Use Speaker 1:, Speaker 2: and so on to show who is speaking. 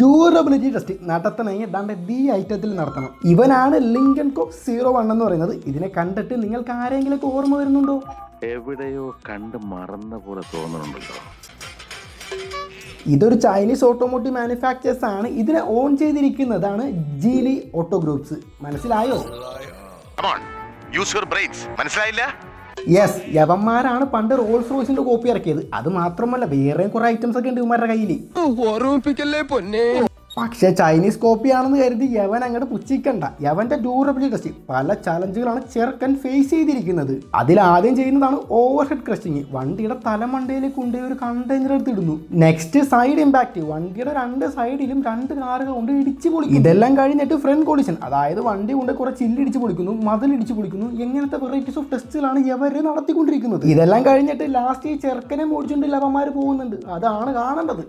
Speaker 1: Durability test നടത്തണമെങ്കിൽ ദാണ്ട് ഈ ഐറ്റത്തിൽ നടത്തണം. ഇവനാണ് ലിങ്കൻ കോ സീറോ വൺ എന്ന് പറയുന്നത്. ഇതിനെ കണ്ടിട്ട് നിങ്ങൾക്ക് ആരെങ്കിലും ഓർമ്മ വരുന്നുണ്ടോ?
Speaker 2: എവിടെയോ കണ്ട് മറന്ന പോലെ തോന്നുന്നുണ്ടല്ലോ.
Speaker 1: ഇതൊരു ചൈനീസ് ഓട്ടോമോട്ടീവ് മാനുഫാക്ചേഴ്സ് ആണ്. ഇതിനെ ഓൺ ചെയ്തിരിക്കുന്നതാണ് ജീലി ഓട്ടോ ഗ്രൂപ്പ്സ് മനസ്സിലായോ?
Speaker 2: യൂസ് യുവർ ബ്രെയിൻസ് മനസ്സിലായില്ല?
Speaker 1: യെസ് യവന്മാരാണ് പണ്ട് റോൾസ് റോയ്സിന്റെ കോപ്പി ഇറക്കിയത്. അത് മാത്രമല്ല വേറെയും കുറെ ഐറ്റംസ് ഒക്കെ ഉണ്ട് ഇവന്മാരുടെ കയ്യിൽ
Speaker 3: ഓർമ്മിപ്പിക്കല്ലേ പൊന്നെ?
Speaker 1: പക്ഷേ ചൈനീസ് കോപ്പിയാണെന്ന് കരുതി യവൻ അങ്ങോട്ട് പുച്ഛിക്കണ്ട. യവന്റെ ഡ്യൂറബിലിറ്റി ടെസ്റ്റ് പല ചലഞ്ചുകളാണ് ചെറുക്കൻ ഫേസ് ചെയ്തിരിക്കുന്നത്. അതിൽ ആദ്യം ചെയ്യുന്നതാണ് ഓവർ ഹെഡ് ക്രഷിങ് വണ്ടിയുടെ തലമണ്ടയിലേക്ക് കൊണ്ടുപോയി ഒരു കണ്ടെയ്നർ എടുത്തിടുന്നു നെക്സ്റ്റ് സൈഡ് ഇമ്പാക്ട് വണ്ടിയുടെ രണ്ട് സൈഡിലും രണ്ട് കാറുകൾ കൊണ്ട് ഇടിച്ചു പൊളിക്കും ഇതെല്ലാം കഴിഞ്ഞിട്ട് ഫ്രണ്ട് കൊളിഷൻ അതായത് വണ്ടി കൊണ്ട് കുറെ ചില്ലിടിച്ച് പൊളിക്കുന്നു മതിലിടിച്ച് പൊളിക്കുന്നു. എങ്ങനത്തെ വെറൈറ്റീസ് ഓഫ് ടെസ്റ്റുകളാണ് ഇവർ നടത്തിക്കൊണ്ടിരിക്കുന്നത്. ഇതെല്ലാം കഴിഞ്ഞിട്ട് ലാസ്റ്റ് ഈ ചെറുക്കനെ മോടിച്ചുകൊണ്ട് ലവന്മാർ പോകുന്നുണ്ട്. അതാണ് കാണേണ്ടത്.